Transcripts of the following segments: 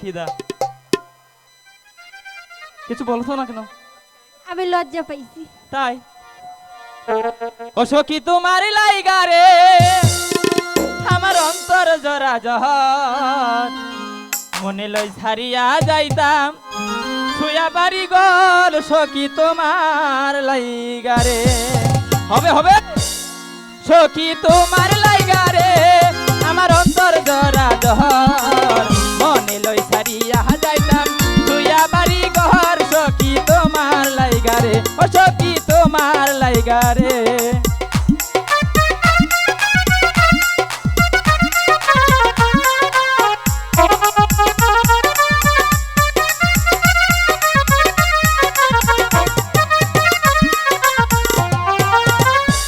খিদা কিছু বলছো না কেন? আমি লজ্জা পাইছি। তাই? ও সখী তোমার লাইগা রে আমার অন্তর জরা জহর মনে লই ছাড়িয়া যাইতাম শুয়া বাড়ি গল সখী তোমার লাইগা রে। হবে হবে? সখী তোমার লাইগা রে।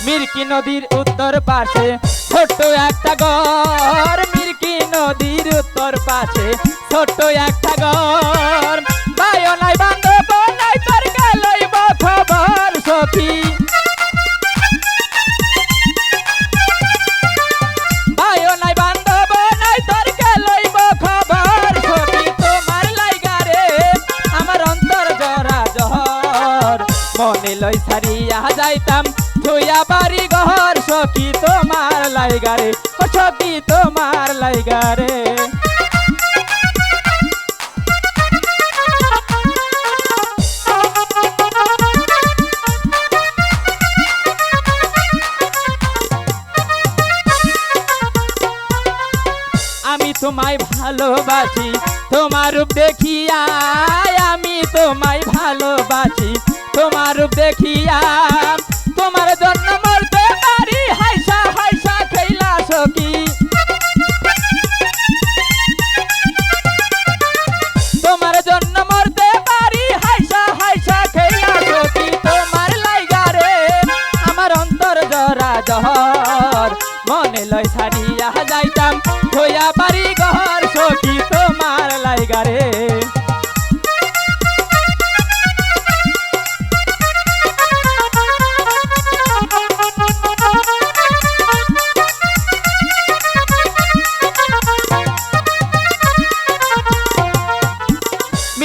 মির্কি নদীর উত্তর পাশে ছোট্ট একটা ঘর। মির্কি নদীর উত্তর পাশে ছোট্ট একটা ঘর। বায়ো নাই বান্ধব নাই, তোর লইব খবর সখী। মনে লই ছাড়িয়া যাইতাম। ছুয়া বাড়ি ঘর, সখী তোমার লাইগা রে, ও সখী তোমার লাইগা রে। আমি তোমায় ভালোবাসি, তোমার রূপ দেখিয়া আমি তোমায় ভালোবাসি। তোমার দেখিয়া, তোমার জন্য মরতে পারি হাইসা হাইসা খেলা সখী তোমার জন্য মরতে পারি হাইসা হাইসা খেলা সখী তোমার লাইগা রে, আমার অন্তর জরা জহর, মনে লয় ছাড়িয়া যাইতাম, হইয়া বাড়ি ঘর সখী তোমার লাইগা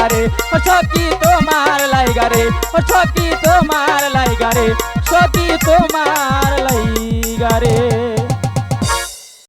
তোমার লাইগা রে? ও সখী তোমার লাইগা রে? ও সখী তোমার লাইগা রে? সখী তোমার লাইগা রে।